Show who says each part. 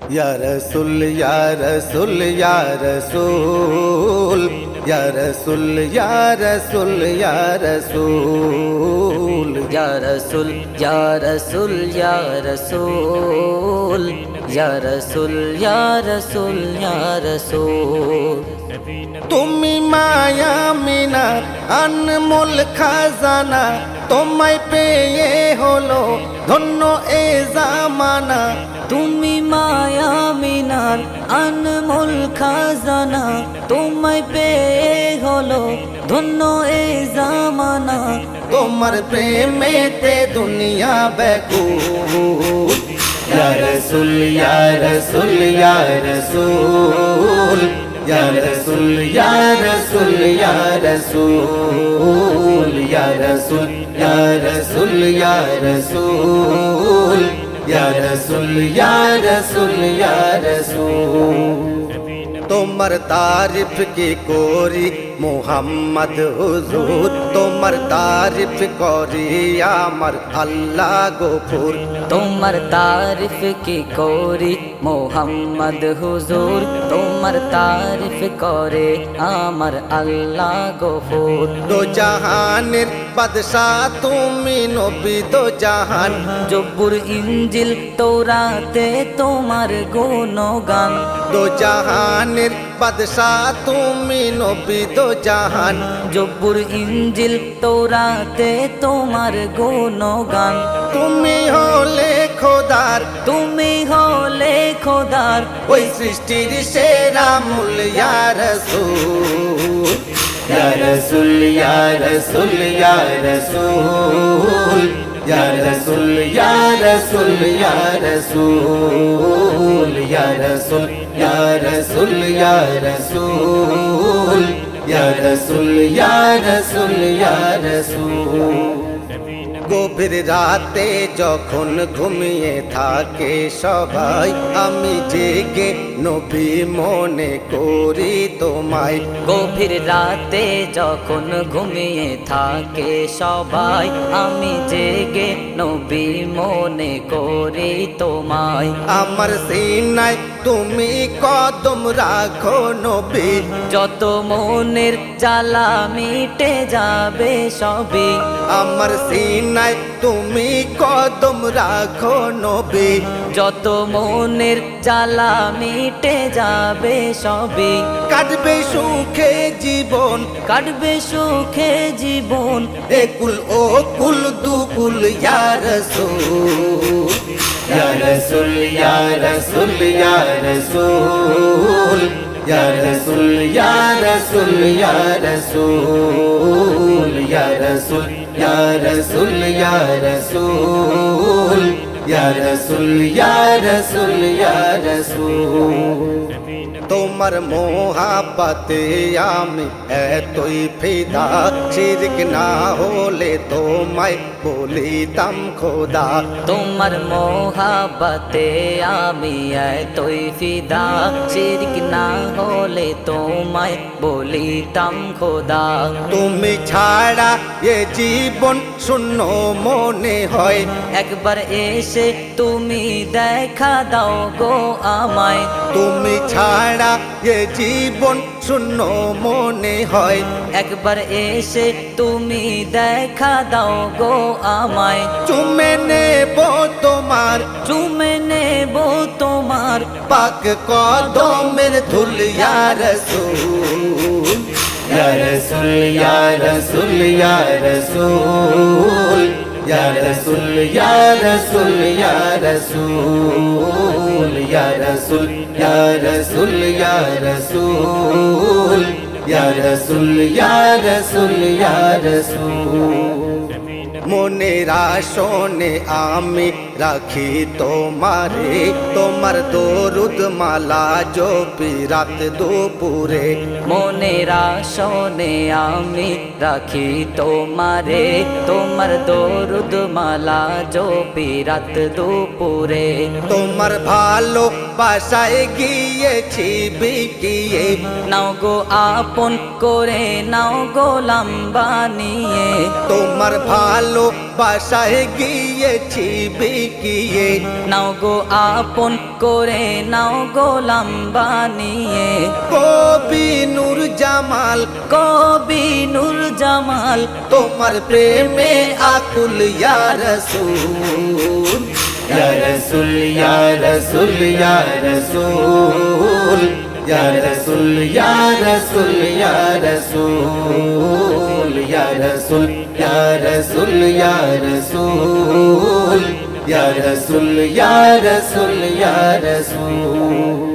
Speaker 1: রসুল রসুল রসুল রসুল রসুল রসুল
Speaker 2: রসুল রসুল রসুল রসুল রসুল রসুল
Speaker 1: তুমি মায়া মিনার আনমোল খাজানা তোমায় পেয়ে হলো ধন্য এ জামানা
Speaker 2: তুমি মায়া মিনার আনমোল খাজানা, তোমায় পেয়ে হলো ধন্য এ জামানা।
Speaker 1: তোমার প্রেমেতে দুনিয়া বেকুল। ইয়া রসুল ইয়া রসুল ইয়া রসুল। ইয়া রসুল ইয়া রসুল ইয়া রসুল। রসুল রসুল রসুল। তোমার তারিফ কি করি? মোহাম্মদ হুজুর তোমার তারিফ করি আমার আল্লাহ গফুর।
Speaker 2: তোমার তারিফ কি করি? মোহাম্মদ হুজুর তোমার তারিফ করে আমার আল্লাহ গফুর।
Speaker 1: দো জাহানের বাদশাহ তুমি নবী দো জাহান।
Speaker 2: জব্বুর ইঞ্জিল তোরাতে তোমার গুণগান।
Speaker 1: দো জাহানের বাদশাহ তুমি নবী দো জাহান।
Speaker 2: জব্বুর ইঞ্জিল তোরাতে তোমার গুণগান।
Speaker 1: তুমি হলে খোদার।
Speaker 2: তুমি হলে খোদার।
Speaker 1: ওই সৃষ্টির সেরা মূল ইয়া রসুল ইয়া রসুল ইয়া রসুল ইয়া রসুল ইয়া রসুল ইয়া রসুল ইয়া রসুল ইয়া রসুল ইয়া রসুল ইয়া রসুল ইয়া রসুল ইয়া রসুল ইয়া রসুল গভীর রাতে যখন ঘুমিয়ে থাকে সবাই আমি জেগে নবী মনে করি তোমায়।
Speaker 2: গভীর রাতে যখন ঘুমিয়ে থাকে সবাই আমি জেগে নবী মনে করি তোমায়।
Speaker 1: আমার সিনায় তুমি কদম রাখো নবী।
Speaker 2: যত মনের জ্বালা মিটে যাবে সবই।
Speaker 1: আমার নাই তুমি কদম রাখো নবে।
Speaker 2: যত মনের চালা মিটে যাবে সবে
Speaker 1: কাটবে সুখে জীবন।
Speaker 2: কাটবে সুখে জীবন।
Speaker 1: একুল ও কুল দুকুল ইয়ার সুল ইয়ার সুল ইয়ার সুল ইয়ার সুল Ya Rasul, Ya Rasul, Ya Rasul, یا رسول یا رسول یا رسول یا رسول یا رسول۔ তোমার মোহাবতে আমি এতই ফিদা। শিরক না হলে তোমায় বলিতাম খোদা।
Speaker 2: তোমার মোহাবতে আমি এতই ফিদা। শিরক না হলে তোমায় বলিতাম খোদা।
Speaker 1: তুমি ছাড়া এ জীবন শূন্য মনে হয়।
Speaker 2: একবার এসে তুমি দেখা দাও গো আমায়।
Speaker 1: তুমি ছাড়া এ জীবন শূন্য মনে হয়।
Speaker 2: একবার এসে তুমি দেখা দাও গো আমায়।
Speaker 1: চুমে নেব তোমার
Speaker 2: চুমে নেব তোমার।
Speaker 1: পাক কদমের ধুল ইয়া রসুল রসুল রসুল রসুল। ইয়া রসুল ইয়া রসুল ইয়া রসুল ইয়া রসুল ইয়া রসুল ইয়া রসুল ইয়া রসুল ইয়া রসুল ইয়া রসুল মনের আসনে আমি রাখি তোমারে। তোমার দরুদ মালা জপি রাত দুপুরে।
Speaker 2: মনের আসনে আমি রাখি তোমারে। তোমার দরুদ মালা জপি রাত দুপুরে।
Speaker 1: তোমার ভালো বাসায় গিয়েছি, বিকিয়ে।
Speaker 2: নাও গো আপন করে, নাও গোলাম বানিয়ে
Speaker 1: তোমার ভালো বাসায় গিয়েছি, বিকিয়ে।
Speaker 2: নাও গো আপন করে, নাও গোলাম বানিয়ে
Speaker 1: কবি নূর জামাল,
Speaker 2: কবি নূর জামাল,
Speaker 1: তোমার প্রেমে আকুল ইয়া রসুল ইয়া রসুল ইয়া রসুল ইয়া রসুল ইয়া রসুল ইয়া রসুল ইয়া রসুল ইয়া রসুল ইয়া রসুল ইয়া রসুল ইয়া রসুল ইয়া রসুল ইয়া রসুল